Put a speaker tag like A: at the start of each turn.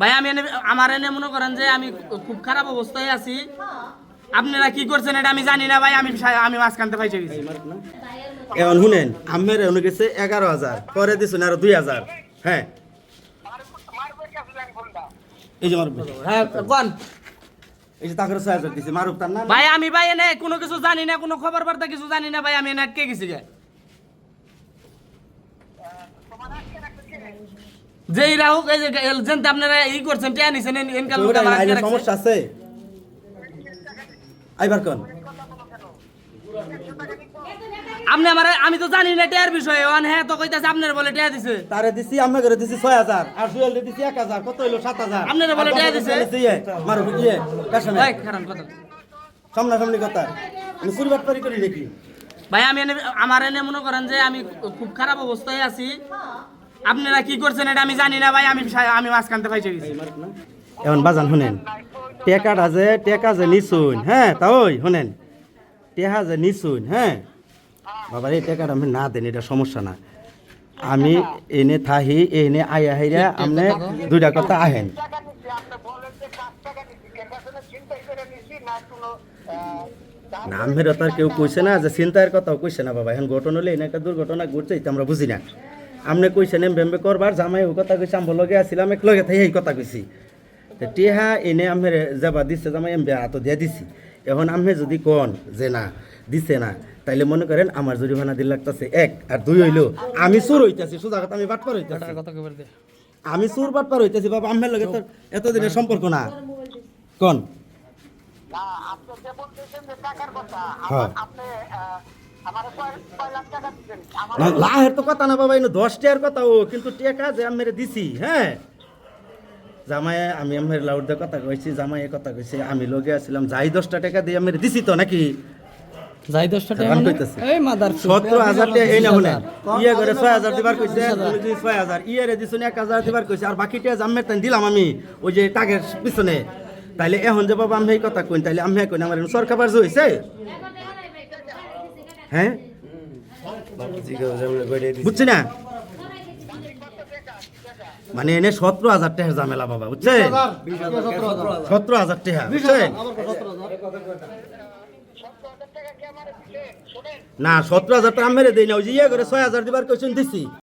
A: ভাই আমি এনে আমার এনে মনে করেন যে আমি খুব খারাপ অবস্থায় আছি। আপনারা কি করছেন এটা আমি জানি না ভাই আমি আমি মাঝখানতে পাইছে গেছি।
B: এখন শুনেন আমের এনে গেছে এগারো হাজার পরে দিছেন আরও দুই হাজার। হ্যাঁ। এই যে মারুফ ভাই।
A: হ্যাঁ কোন?
B: এই যে তাকে ছয় হাজার দিছে। মারুফ তার নাম?
A: ভাই আমি ভাই এনে কোনো কিছু জানি না কোনো খবর বার্তা কিছু জানি না ভাই আমি এনে আটকে গেছি গে যেই রাহুক এই যে যেন আপনারা ই করছেন টিয়া নিছেন ইনকাম
B: আইনের সমস্যা আছে। আইবার কোন?
A: আপনি আমার আমি তো জানি না টিয়ার বিষয়ে ওয়ান হ্যাঁ তো কইতাছে আপনার বলে টিয়া দিছে।
B: তারে দিছি আমি করে দিছি ছয় হাজার আর জুয়েল দিছি এক হাজার কত হইল সাত হাজার?
A: আপনারা বলে টাকা দিছে?
B: ইয়ে সামনে?
A: ভাই খারাপ কথা
B: সামনাসামনি কথা। আমি সুরবাট পারি করি নাকি?
A: ভাই আমি এনে আমার এনে মনে করেন যে আমি খুব খারাপ অবস্থায় আছি। আপনারা কি করছেন এটা আমি জানি না ভাই, আমি আমি মাঝখানতে পাইছে গেছি।
B: এখন বাজান, শুনেন। টেকাটা যে, টেকা যে নিছুন হ্যাঁ তা ওই, শুনেন। টেহা যে নিছুন হ্যাঁ। বাবা এই টেকাটা আমি না দেন, এটা সমস্যা না। আমি এনে থাহি, এনে আয়া হাইরা আপনি দুইটা কথা আহেন।
C: আপনি
B: নাম ফেরত তার কেউ কইছে না, যে চিন্তার কথাও কইছে না বাবা। এখন ঘটনা হলে এনে একটা দুর্ঘটনা ঘটছে আমরা বুঝি না। আপনি কইছেন এম বেম্বে করবার জামাই ও কথা কইছে আমি লগে আসছিলাম এক লগে থাই এই কথা কইছি। টিহা এনে আমি যাবা দিছে জামাই এম হাত দিয়া দিছি। এখন আমি যদি কন যে না দিছে না তাইলে মনে করেন আমার জরিমানা দিল লাগতেছে এক আর দুই হইল আমি চোর হইতাছি সোজা কথা আমি বাটপার হইতাছি।
A: কথা কইবার দে।
B: আমি চোর বাটপার হইতাছি বাবা আমার লগে তোর এতদিনের সম্পর্ক না। কন।
C: না আপনি যে বলতেছেন যে টাকার কথা
B: হ্যাঁ।
C: আপনি
B: লাহের তো কথা না বাবা ইনো দশ টাকার কথা ও কিন্তু টেকা যে আমি দিছি হ্যাঁ? জামাই আমি আমার লাউড কথা কইছি জামাই কথা কইছি আমি লগে আছিলাম যাই দশটা টাকা দিয়ে আমি দিছি তো নাকি?
A: যাই দশটা
B: টাকা মানে?
A: এই মাদার
B: সতেরো হাজার টাকা এই না শুনে ইয়ে করে ছয় হাজার দিবার কইছে তুমি যদি ছয় হাজার ইয়ে রে দিছো এক হাজার দিবার কইছে আর বাকি টাকা জামের তাই দিলাম আমি ওই যে টাকের পিছনে। তাইলে এখন যে বাবা আমি কথা কইন তাইলে আমি কইন আমার এনে সরকার বার্জ হইছে? হ্যাঁ? বুঝছি না? মানে এনে সতেরো হাজার টাকার ঝামেলা বাবা, বুঝছে? সতেরো হাজার টাকা না, সতেরো হাজার টাকা মেরে দেই না, ওই ইয়ে করে ছয় হাজার দিবার কোয়েশন দিছি।